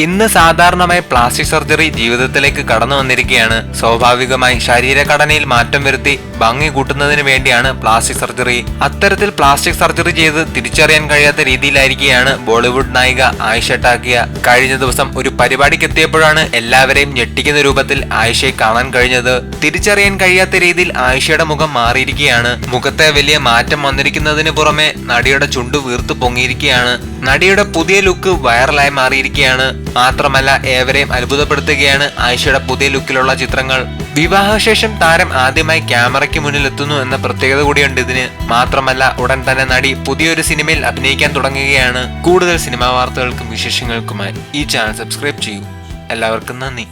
ഇന്ന് സാധാരണമായി plastic surgery ജീവിതത്തിലേക്ക് കടന്നു വന്നിരിക്കുകയാണ്. സ്വാഭാവികമായി ശരീരഘടനയിൽ മാറ്റം വരുത്തി ഭംഗി കൂട്ടുന്നതിന് വേണ്ടിയാണ് പ്ലാസ്റ്റിക് സർജറി. അത്തരത്തിൽ പ്ലാസ്റ്റിക് സർജറി ചെയ്ത് തിരിച്ചറിയാൻ കഴിയാത്ത രീതിയിലായിരിക്കുകയാണ് ബോളിവുഡ് നായിക ആയിഷ ടാക്കിയ. കഴിഞ്ഞ ദിവസം ഒരു പരിപാടിക്ക് എത്തിയപ്പോഴാണ് എല്ലാവരെയും ഞെട്ടിക്കുന്ന രൂപത്തിൽ ആയിഷയെ കാണാൻ കഴിഞ്ഞത്. തിരിച്ചറിയാൻ കഴിയാത്ത രീതിയിൽ ആയിഷയുടെ മുഖം മാറിയിരിക്കുകയാണ് മുഖത്തെ വലിയ മാറ്റം വന്നിരിക്കുന്നതിന് പുറമെ നടിയുടെ ചുണ്ടു വീർത്തു പൊങ്ങിയിരിക്കുകയാണ് നടിയുടെ പുതിയ ലുക്ക് വൈറലായി മാറിയിരിക്കുകയാണ് മാത്രമല്ല ഏവരെയും അത്ഭുതപ്പെടുത്തുകയാണ് ആയിഷയുടെ പുതിയ ലുക്കിലുള്ള ചിത്രങ്ങൾ. വിവാഹശേഷം താരം ആദ്യമായി ക്യാമറയ്ക്ക് മുന്നിൽ എത്തുന്നു എന്ന പ്രത്യേകത കൂടിയുണ്ട് ഇതിന്. മാത്രമല്ല ഉടൻ തന്നെ നടി പുതിയൊരു സിനിമയിൽ അഭിനയിക്കാൻ തുടങ്ങുകയാണ്. കൂടുതൽ സിനിമാ വാർത്തകൾക്കും വിശേഷങ്ങൾക്കുമായി ഈ ചാനൽ സബ്സ്ക്രൈബ് ചെയ്യൂ. എല്ലാവർക്കും നന്ദി.